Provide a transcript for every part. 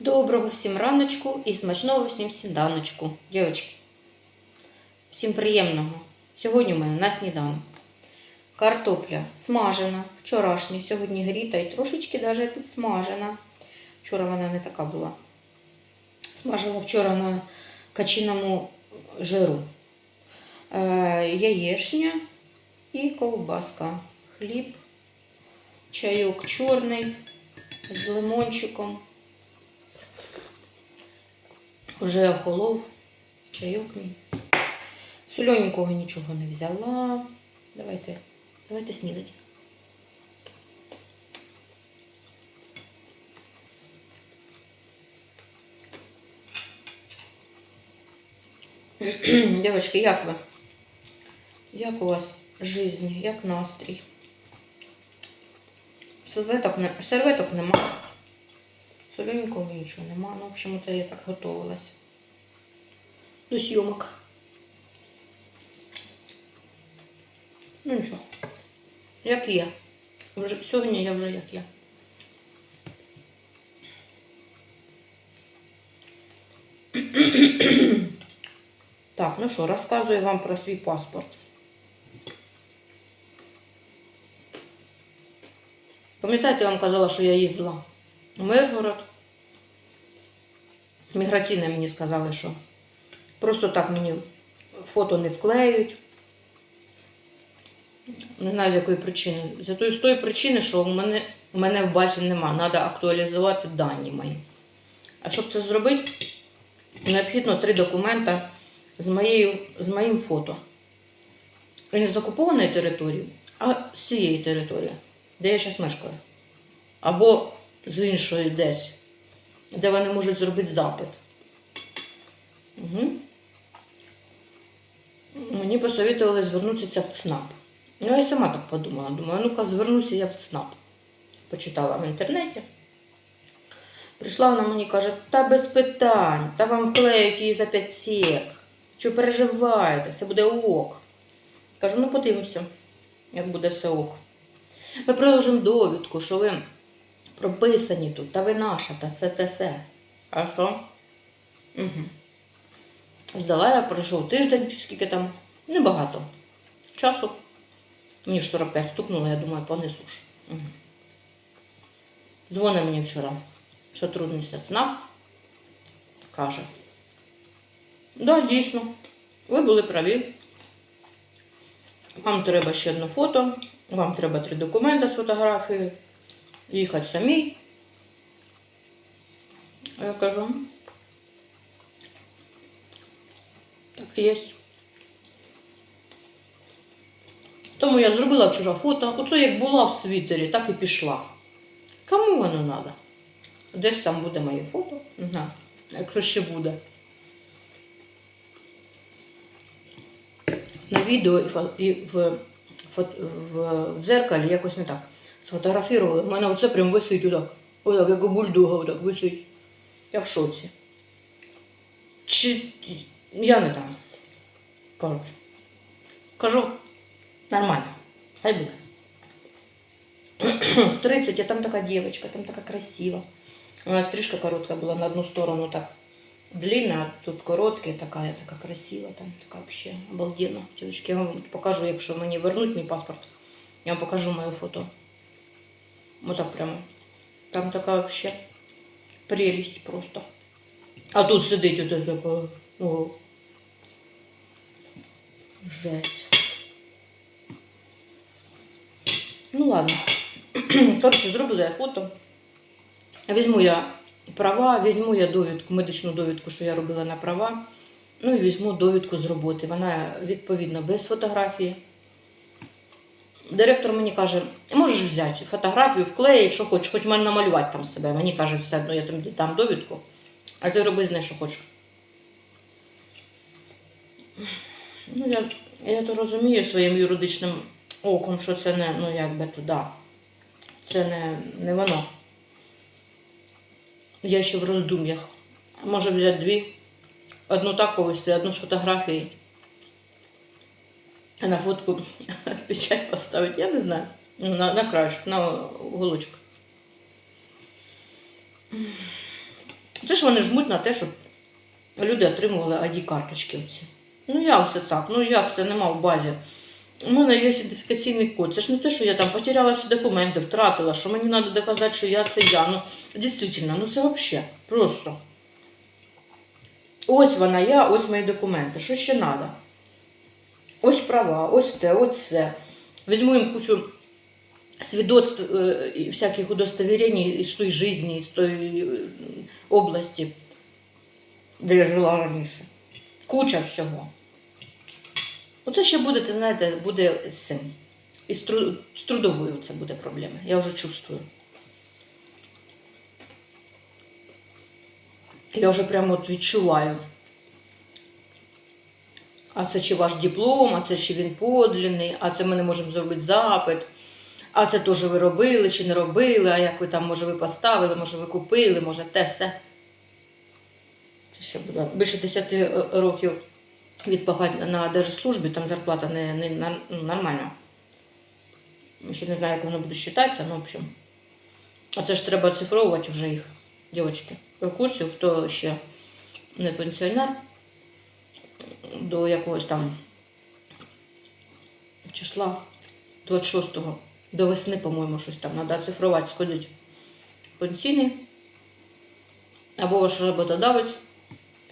Доброго всім раночку і смачного всім сніданочку. Дівчатки, всім приємного. Сьогодні у мене на сніданок. Картопля смажена, вчорашня, сьогодні гріта і трошечки навіть підсмажена. Вчора вона не така була. Смажила вчора на качиному жиру. Е, яєшня і ковбаска. Хліб, чайок чорний з лимончиком. Вже охолов чайок мій. Сольоненького нічого не взяла. Давайте, давайте снідати. Дівчатки, як ви? Як у вас жизнь, як настрій? Серветок, не... Серветок нема. Соленького нічого нема. Ну, в общем, то я так готувалась до зйомок. Ну нічого. Як є. Вже, сьогодні я вже як є. Так, ну що, розказую вам про свій паспорт. Пам'ятаєте, я вам казала, що я їздила в Миргород. Міграційне мені сказали, що просто так мені фото не вклеють. Не знаю, з якої причини. З тої, причини, що у мене, у мене в базі нема. Треба актуалізувати дані мої. А щоб це зробити, необхідно три документи з, моєю, з моїм фото. І не з окупованої території, а з цієї території, де я зараз мешкаю. Або з іншої десь, де вони можуть зробити запит. Угу. Мені посоветували звернутися в ЦНАП. Ну, я сама так подумала. Думаю, ну-ка звернуся я в ЦНАП. Почитала в інтернеті. Прийшла вона мені каже, та без питань, та вам вклеють її за 5 сек. Що переживаєте, все буде ок. Кажу, ну подивимося, як буде все ок. Ми приложимо довідку, що ви прописані тут, та ви наша, та це те все. А що? Угу. Здала я, пройшов тиждень, скільки там, небагато. Часу, ніж 45 стукнуло, я думаю, понесу ж. Угу. Дзвонить мені вчора сотрудниця ЦНАП, каже, да, дійсно, ви були праві. Вам треба ще одне фото, вам треба три документи з фотографією, їхати самій. А Я кажу, так і є. Тому я зробила вчора фото. Оце як була в світері, так і пішла. Кому воно треба? Десь там буде моє фото. Не якщо ще буде. На відео і, фо- і в, в, в дзеркалі якось не так. Сфотографували. У мене оце прям висить отак. Отак, як у бульдога, отак висить. Я в шоці. Чи я не знаю. Коротше. Кажу, нормально. Хай буде. В 30, а там така дівчинка, там така красива. У нас стрижка коротка була на одну сторону так длинна, а тут коротка, така, така красива, там така вообще обалденна. Дівчатки, я вам покажу, якщо мені вернуть мій паспорт, я вам покажу моє фото. Вот так прямо. Там така вообще прелість просто. А тут сидить оце таке. О. Жесть. Ну ладно. Коротше, зроблю я фото. Візьму я права, візьму я довідку, медичну довідку, що я робила на права. Ну і візьму довідку з роботи. Вона відповідно без фотографії. Директор мені каже, можеш взяти фотографію, вклеїть, якщо хочеш, хоч мене намалювати там себе. Мені каже, все одно я тобі дам довідку, а ти роби з нею, що хочеш. Ну, я, я то розумію своїм юридичним оком, що це не, ну якби то да. Це не, не воно. Я ще в роздум'ях. Може взяти дві. Одну так повести, одну з фотографії. На фотку печать поставити, я не знаю. На, на краєшок, на уголочок. Це ж вони жмуть на те, щоб люди отримували ID-карточки оці. Ну як це так? Ну як це нема в базі? У мене є ідентифікаційний код. Це ж не те, що я там потеряла всі документи, втратила, що мені треба доказати, що я це я. Ну, дійсно, ну це взагалі просто. Ось вона я, ось мої документи. Що ще треба? Ось права, ось те, ось це. Візьму їм кучу свідоцтв е, і всяких удостовірень із тої житті, із тої е, області, де я жила раніше. Куча всього. Оце ще буде, це знаєте, буде з цим. І з, тру- з трудовою це буде проблема. Я вже чувствую. Я вже прямо от відчуваю. А це чи ваш диплом, а це чи він подлінний, а це ми не можемо зробити запит. А це теж ви робили чи не робили, а як ви там, може, ви поставили, може, ви купили, може, те все. Це ще буде більше 10 е, років відпахати на держслужбі, там зарплата не, не нормальна. Ще не знаю, як воно буде вважатися, ну, в общем. А це ж треба оцифровувати вже їх, дівчатки. В курсі, хто ще не пенсіонер, до якогось там числа 26-го, до весни, по-моєму, щось там треба оцифрувати, сходить пенсійний. Або ваш роботодавець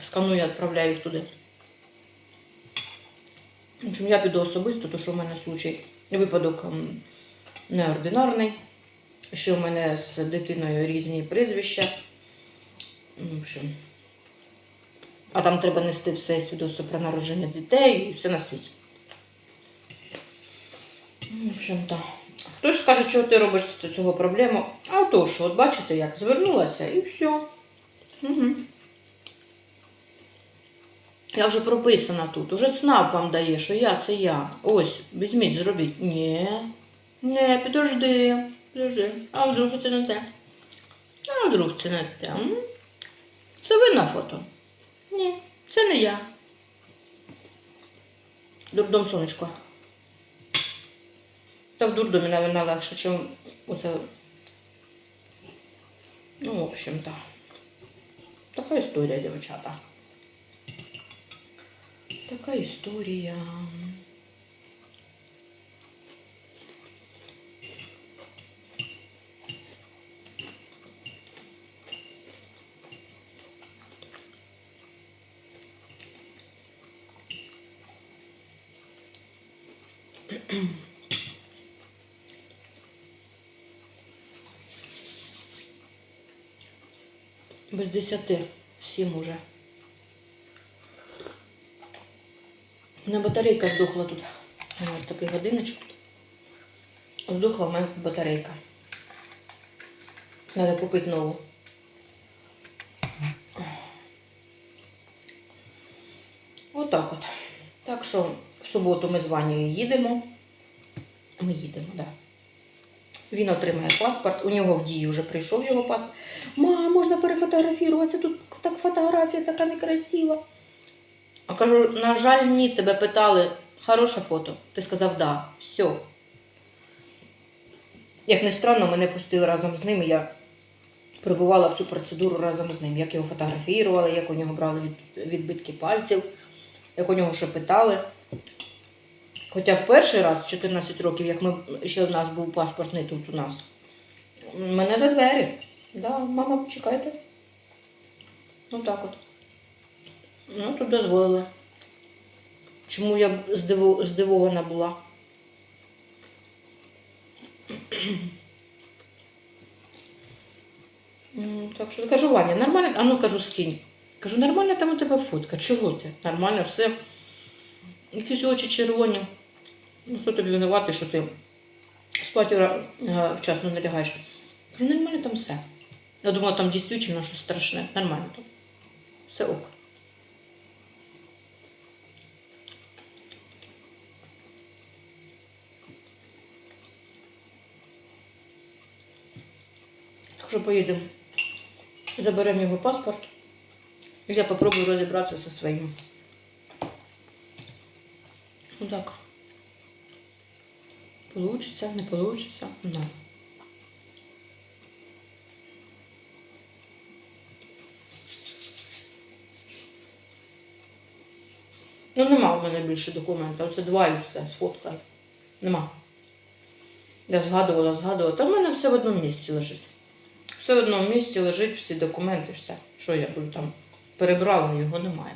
сканує, відправляє їх туди. Я піду особисто, тому що в мене случай випадок неординарний. Ще в мене з дитиною різні прізвища. В общем, а там треба нести все свідоцтво про народження дітей і все на світі. В общем, так. Хтось скаже, чого ти робиш з цього проблему. А то що, от бачите, як звернулася і все. Угу. Я вже прописана тут. Уже ЦНАП вам дає, що я це я. Ось, візьміть, зробіть. Ні. Не, підожди. Підожди. А вдруг це не те? А вдруг це не те? Це ви на фото? Ні, це не я. Дурдом сонечко. Та в дурдомі, мабуть, легше, ніж оце. Ну, в общем-то. Така історія, дівчата. Така історія. Без десяти. Сім уже. Мене батарейка здохла тут. Ось такий годиночок. Здохла в мене батарейка. Треба купити нову. Отак от. Так що в суботу ми з Ванею їдемо. Ми їдемо, так. Да. Він отримає паспорт, у нього в дії вже прийшов його паспорт. Ма, можна перефотографуватися, тут так фотографія така некрасива. А кажу, на жаль, ні, тебе питали, хороше фото. Ти сказав, да, все. Як не странно, мене пустили разом з ним, і я прибувала всю процедуру разом з ним. Як його фотографували, як у нього брали від, відбитки пальців, як у нього що питали. Хоча перший раз, 14 років, як ми ще у нас був паспорт не тут у нас, мене за двері. Да, мама, почекайте. Ну так от. Ну, тут дозволили. Чому я б здиво- здивована була? Так що кажу, Ваня, нормально, а ну кажу, скинь. Кажу, нормально там у тебе фотка. Чого ти? Нормально, все. Якісь очі червоні. Ну, хто тобі винуватий, що ти спати е, вчасно не лягаєш. Кажу, нормально там все. Я думала, там дійсно щось страшне. Нормально там. Все ок. Що поїдемо. Заберемо його паспорт. Я попробую разобраться со своим. Вот так. Получится, не получится. Да. Ну, нема в мене більше документів. Це два і все, сфоткай. Нема. Я згадувала, згадувала. Та в мене все в одному місці лежить. Все в одному місці лежить, всі документи, все. Що я буду там? Перебрала, його немає.